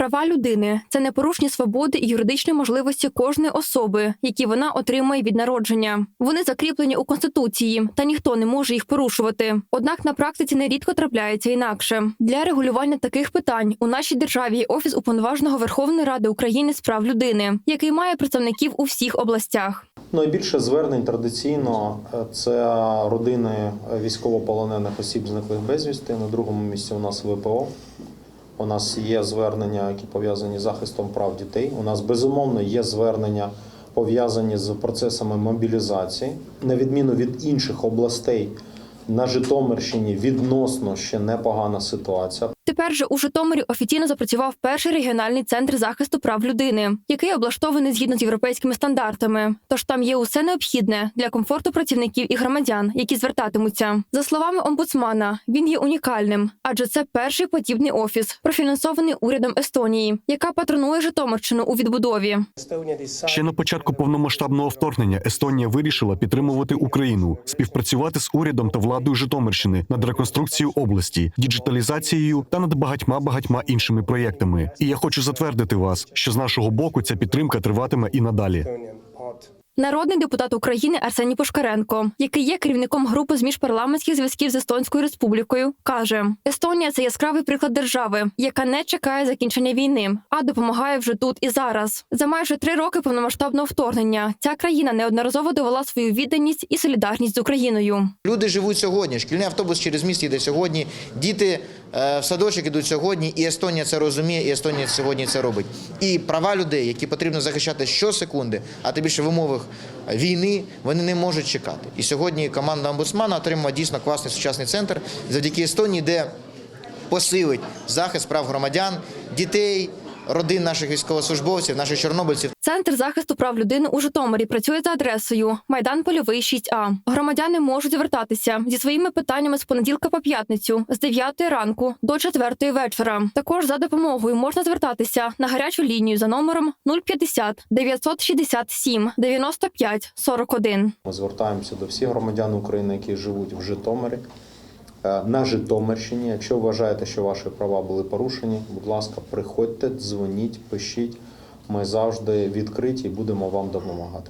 Права людини це непорушні свободи і юридичні можливості кожної особи, які вона отримує від народження. Вони закріплені у конституції, та ніхто не може їх порушувати. Однак на практиці нерідко трапляється інакше. Для регулювання таких питань у нашій державі є офіс уповноваженого Верховної Ради України з прав людини, який має представників у всіх областях. Найбільше звернень традиційно е, це родини військовополонених осіб зниклих безвісти. На другому місці у нас ВПО. У нас є звернення, які пов'язані з захистом прав дітей. У нас безумовно є звернення пов'язані з процесами мобілізації. На відміну від інших областей на Житомирщині відносно ще непогана ситуація. Тепер же у Житомирі офіційно запрацював перший регіональний центр захисту прав людини, який облаштований згідно з європейськими стандартами. Тож там є усе необхідне для комфорту працівників і громадян, які звертатимуться. За словами омбудсмана, він є унікальним, адже це перший подібний офіс, профінансований урядом Естонії, яка патронує Житомирщину у відбудові. Ще на початку повномасштабного вторгнення Естонія вирішила підтримувати Україну, співпрацювати з урядом та владою Житомирщини над реконструкцією області, діджиталізацією та над багатьма багатьма іншими проєктами. І я хочу затвердити вас, що з нашого боку ця підтримка триватиме і надалі. Народний депутат України Арсеній Пушкаренко, який є керівником групи з міжпарламентських зв'язків з Естонською республікою, каже: Естонія це яскравий приклад держави, яка не чекає закінчення війни, а допомагає вже тут і зараз. За майже три роки повномасштабного вторгнення ця країна неодноразово довела свою відданість і солідарність з Україною. Люди живуть сьогодні. Шкільний автобус через міст йде сьогодні. Діти е, в садочок ідуть сьогодні. І Естонія це розуміє, і Естонія сьогодні це робить. І права людей, які потрібно захищати щосекунди, а тим більше в умовах війни, вони не можуть чекати. І сьогодні команда омбудсмана отримала дійсно класний сучасний центр завдяки Естонії, де посилить захист прав громадян, дітей, родин наших військовослужбовців, наших чорнобильців. Центр захисту прав людини у Житомирі працює за адресою Майдан Польовий 6А. Громадяни можуть звертатися зі своїми питаннями з понеділка по п'ятницю з 9 ранку до 4 вечора. Також за допомогою можна звертатися на гарячу лінію за номером 050 967 95 41. Ми звертаємося до всіх громадян України, які живуть в Житомирі. Е, На Житомирщині, якщо вважаєте, що ваші права були порушені, будь ласка, приходьте, дзвоніть, пишіть. Ми завжди відкриті і будемо вам допомагати.